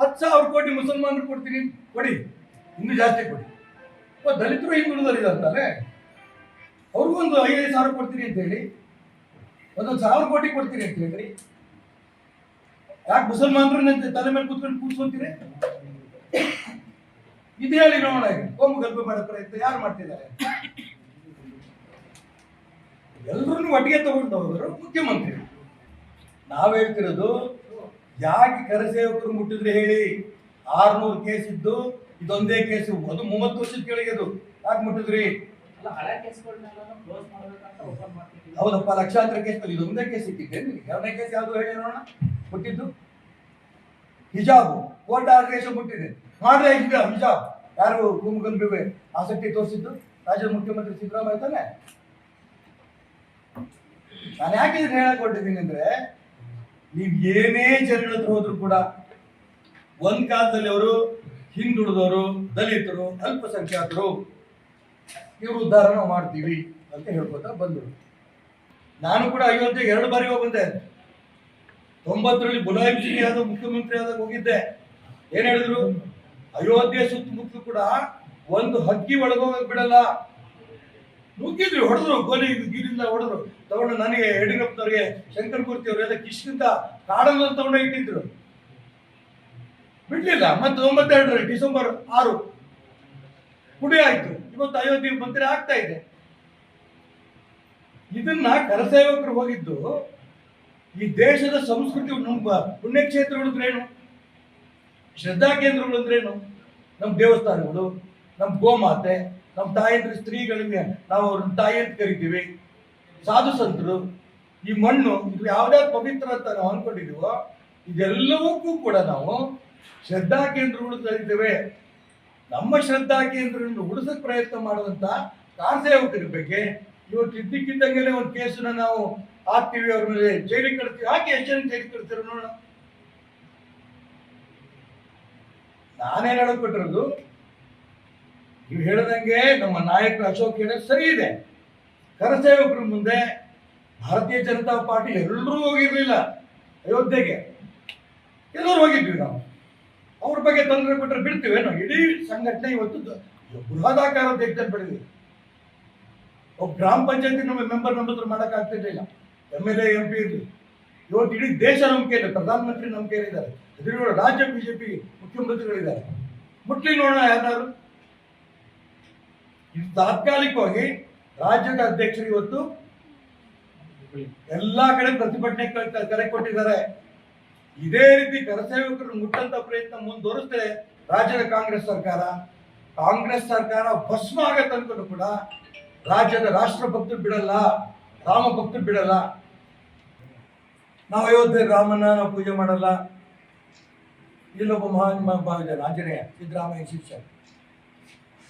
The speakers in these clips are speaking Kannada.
ಹತ್ತು ಸಾವಿರ ಕೋಟಿ ಮುಸಲ್ಮಾನರು ಕೊಡ್ತೀನಿ, ಕೊಡಿ. ಇನ್ನೂ ಜಾಸ್ತಿ ಕೊಡಿ. ದಲಿತರು ದಲಿತರು ಹಿಂದುಳಿದರಿದಾರೆ ಅವ್ರಿಗೂ ಒಂದು ಐದೈದು ಸಾವಿರ ಕೊಡ್ತೀನಿ ಅಂತ ಹೇಳಿ. ಒಂದೊಂದು ಸಾವಿರ ಕೋಟಿ ಕೊಡ್ತೀನಿ ಅಂತ ಹೇಳಿ. ಯಾಕೆ ಮುಸಲ್ಮಾನರು ತಲೆ ಮೇಲೆ ಕೂತ್ಕೊಂಡು ಕೂತ್ಕೊಂತೀರಿ? ಇದು ಹೇಳಿ ನೋಡೋಣ. ಕೋಮು ಗಲ್ಭೆ ಮಾಡೋ ಪ್ರಯತ್ನ. ಯಾರು ಮಾಡ್ತಿದ್ದಾರೆ? ಎಲ್ಲರನ್ನು ಒಟ್ಟಿಗೆ ತಗೊಂಡು ಹೋದರು ಮುಖ್ಯಮಂತ್ರಿ. ನಾವು ಹೇಳ್ತಿರೋದು ಯಾಕೆ ಕರಸೇವಕರು ಮುಟ್ಟಿದ್ರೆ ಹೇಳಿ? ಆರ್ನೂರು ಕೇಸ್ ಇದ್ದು ಇದೊಂದೇ ಕೇಸು ಅದು ಮೂವತ್ತು ವರ್ಷದ ಕೆಳಗೆ ಅದು. ಯಾಕೆ ಮುಟ್ಟಿದ್ರಿ? ಹೌದಪ್ಪ ಲಕ್ಷಾಂತರ ಕೇಸ್ ಇದೊಂದೇ ಕೇಸ್ ಇಟ್ಟಿದ್ದೆ ಎರಡನೇ ಕೇಸ್ ಯಾವುದು ಹೇಳಿ ನೋಡೋಣ? ಮುಟ್ಟಿದ್ದು? ಹಿಜಾಬು. ಕೋರ್ಟ್ ಆದೇಶ ಮುಟ್ಟಿದೆ. ಮಾಡ್ರೆ ಹಿಜಾಬ್ ಯಾರು ಯಾರು ಕುಮಗಲ್ಬಿವೆ ಆಸಕ್ತಿ ತೋರಿಸಿದ್ದು? ರಾಜ್ಯದ ಮುಖ್ಯಮಂತ್ರಿ ಸಿದ್ದರಾಮಯ್ಯ ತಾನೆ. ನಾನು ಯಾಕೆ ಇದನ್ನ ಹೇಳಕ್ ಹೊರಟಿದ್ದೀನಿ ಅಂದ್ರೆ ನೀವು ಏನೇ ಹತ್ರ ಹೋದ್ರು ಕೂಡ ಒಂದ್ ಕಾಲದಲ್ಲಿ ಅವರು ಹಿಂದುಳಿದವರು, ದಲಿತರು, ಅಲ್ಪಸಂಖ್ಯಾತರು, ಇವರು ಉದ್ಧಾರ ನಾವು ಮಾಡ್ತೀವಿ ಅಂತ ಹೇಳ್ಕೊತಾ ಬಂದರು. ನಾನು ಕೂಡ ಅಯೋಧ್ಯೆಗೆ ಎರಡು ಬಾರಿ ಹೋಗಿದ್ದೆ ತೊಂಬತ್ತರಲ್ಲಿ ಗುಲಾಬಿ ಆದ ಮುಖ್ಯಮಂತ್ರಿ ಆದಾಗ ಹೋಗಿದ್ದೆ. ಏನ್ ಹೇಳಿದ್ರು? ಅಯೋಧ್ಯೆ ಸುತ್ತಮುತ್ತಲು ಕೂಡ ಒಂದು ಹಕ್ಕಿ ಒಳಗೋಗಕ್ ಬಿಡಲ್ಲ. ನುಗ್ಗಿದ್ರು, ಹೊಡೆದ್ರು, ಗೋಲಿ ಗೀರಿಂದ ಹೊಡೆದ್ರು. ತಗೊಂಡು ನನಗೆ ಯಡಿಯೂರಪ್ಪನವ್ರಿಗೆ, ಶಂಕರ್ ಮೂರ್ತಿ ಅವರೆಲ್ಲ ಕಿಶ್ಕಿಂತ ಕಾಡಲ್ಲ ತಗೊಂಡು ಇಟ್ಟಿದ್ರು. ಬಿಡ್ಲಿಲ್ಲ. ಮತ್ತೆ ತೊಂಬತ್ತೆರಡರಲ್ಲಿ ಡಿಸೆಂಬರ್ ಆರು ಪುಡಿ ಆಯ್ತು. ಇವತ್ತು ಅಯೋಧ್ಯೆ ಮಂತ್ರಿ ಆಗ್ತಾ ಇದೆ. ಇದನ್ನ ಕರಸೇವಕರು ಹೋಗಿದ್ದು, ಈ ದೇಶದ ಸಂಸ್ಕೃತಿ ನಮ್ಮ ಪುಣ್ಯಕ್ಷೇತ್ರಗಳು ಅಂದ್ರೇನು ಶ್ರದ್ಧಾ ಕೇಂದ್ರಗಳು ಅಂದ್ರೇನು ನಮ್ಮ ದೇವಸ್ಥಾನಗಳು, ನಮ್ಮ ಗೋಮಾತೆ ನಮ್ಮ ತಾಯಂದ್ರ ಸ್ತ್ರೀಗಳಿಗೆ ನಾವು ಅವ್ರನ್ನ ತಾಯಿ ಅಂತ ಕರಿತೀವಿ. ಸಾಧು ಸಂತರು, ಈ ಮಣ್ಣು, ಇದು ಯಾವುದೇ ಪವಿತ್ರ ಅಂತ ನಾವು ಅನ್ಕೊಂಡಿದೀವೋ, ಇದೆಲ್ಲವಕ್ಕೂ ಕೂಡ ನಾವು ಶ್ರದ್ಧಾ ಕೇಂದ್ರಗಳು ಕರಿತೇವೆ ನಮ್ಮ ಶ್ರದ್ಧಾ ಕೇಂದ್ರಗಳನ್ನು ಉಳಿಸೋಕೆ ಪ್ರಯತ್ನ ಮಾಡುವಂತ ಕಾರ್ಸೇವಕರ ಬಗ್ಗೆ ಇವತ್ತು ಇದ್ದಕ್ಕಿದ್ದಂಗೆಲ್ಲ ಒಂದು ಕೇಸನ್ನ ನಾವು ಹಾಕ್ತೀವಿ, ಅವ್ರ ಮೇಲೆ ಜೈಲಿಗೆ ಕಳಿಸ್ತೀವಿ. ಯಾಕೆ ಎಷ್ಟು ಜನ ಜೈಲಿಗೆ ನೋಡೋಣ? ನಾನೇನು ಹೇಳಕ್ ಕೊಟ್ಟಿರೋದು ನೀವು ಹೇಳಿದಂಗೆ ನಮ್ಮ ನಾಯಕರು ಅಶೋಕ್ ಹೇಳೋದು ಸರಿ ಇದೆ. ಕರಸೇವಕರ ಮುಂದೆ ಭಾರತೀಯ ಜನತಾ ಪಾರ್ಟಿ ಎಲ್ಲರೂ ಹೋಗಿರಲಿಲ್ಲ ಅಯೋಧ್ಯೆಗೆ. ಎಲ್ಲರೂ ಹೋಗಿದ್ವಿ ನಾವು. ಅವ್ರ ಬಗ್ಗೆ ತೊಂದರೆ ಕೊಟ್ಟರೆ ಬಿಡ್ತೀವೇನೋ? ಇಡೀ ಸಂಘಟನೆ ಇವತ್ತು ಬೃಹದಾಕಾರ ದೇಶದಲ್ಲಿ ಬೆಳೆದಿದೆ. ಒಬ್ಬ ಗ್ರಾಮ ಪಂಚಾಯತಿ ನಮ್ಮ ಮೆಂಬರ್ ನಮ್ಮ ಹತ್ರ ಮಾಡಕ್ ಆಗ್ತಿರ್ಲಿಲ್ಲ. M L A, M P ಇರಲಿ. ಇವತ್ತು ಇಡೀ ದೇಶ ನಂಬಿಕೆ ಇದೆ ಪ್ರಧಾನಮಂತ್ರಿ ಇದ್ದಾರೆ. ಎದುರು ರಾಜ್ಯ ಬಿಜೆಪಿ ಮುಖ್ಯಮಂತ್ರಿಗಳಿದ್ದಾರೆ. ಮುಟ್ಲಿ ನೋಡೋಣ ಯಾರು ತಾತ್ಕಾಲಿಕವಾಗಿ ರಾಜ್ಯದ ಅಧ್ಯಕ್ಷರು ಇವತ್ತು ಎಲ್ಲಾ ಕಡೆ ಪ್ರತಿಭಟನೆ ಕರೆ ಕೊಟ್ಟಿದ್ದಾರೆ. ಇದೇ ರೀತಿ ಕರಸೇವಕರು ಮುಟ್ಟಂತ ಪ್ರಯತ್ನ ಮುಂದುವರಿಸಿದ್ರೆ ರಾಜ್ಯದ ಕಾಂಗ್ರೆಸ್ ಸರ್ಕಾರ. ಕಾಂಗ್ರೆಸ್ ಸರ್ಕಾರ ಭಸ್ಮ ಆಗತ್ತೆ ತನಕ ಕೂಡ ರಾಜ್ಯದ ರಾಷ್ಟ್ರ ಭಕ್ತರು ಬಿಡಲ್ಲ ರಾಮ ಭಕ್ತರು ಬಿಡಲ್ಲ. ನಾವು ಅಯೋಧ್ಯೆ ರಾಮನ ನಾವು ಪೂಜೆ ಮಾಡಲ್ಲ. ಇಲ್ಲೊಬ್ಬ ಮಹಾನ್ ಆಂಜನೇಯ ಸಿದ್ದರಾಮಯ್ಯ ಶಿಷ್ಯ.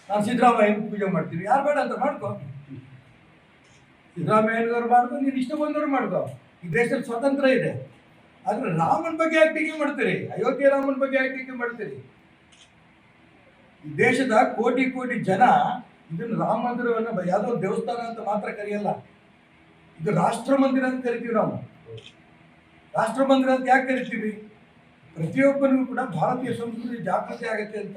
ನಾನು ಸಿದ್ದರಾಮಯ್ಯನ ಪೂಜೆ ಮಾಡ್ತೀನಿ ಯಾರು ಬೇಡ ಅಂತ ಮಾಡ್ಕೋ. ಸಿದ್ದರಾಮಯ್ಯನವರು ಮಾಡ್ಕೊ ನೀನು ಇಷ್ಟ ಬಂದವರು ಮಾಡ್ಕೋ. ಈ ದೇಶದಲ್ಲಿ ಸ್ವತಂತ್ರ ಇದೆ. ಆದರೆ ರಾಮನ ಬಗ್ಗೆ ಯಾಕೆ ಟೀಕೆ ಮಾಡ್ತೀರಿ? ಅಯೋಧ್ಯೆ ರಾಮನ ಬಗ್ಗೆ ಯಾಕೆ ಟೀಕೆ ಮಾಡ್ತೀರಿ? ಈ ದೇಶದ ಕೋಟಿ ಕೋಟಿ ಜನ ಇದನ್ನು ರಾಮ ಮಂದಿರವನ್ನು ಯಾವುದೋ ದೇವಸ್ಥಾನ ಅಂತ ಮಾತ್ರ ಕರೆಯಲ್ಲ. ಇದು ರಾಷ್ಟ್ರ ಮಂದಿರ ಅಂತ ಕರಿತೀವಿ ನಾವು. ರಾಷ್ಟ್ರ ಮಂದಿರ ಅಂತ ಯಾಕೆ ಕರಿತೀವಿ? ಪ್ರತಿಯೊಬ್ಬನಿಗೂ ಕೂಡ ಭಾರತೀಯ ಸಂಸ್ಕೃತಿ ಜಾಗೃತಿ ಆಗತ್ತೆ ಅಂತ.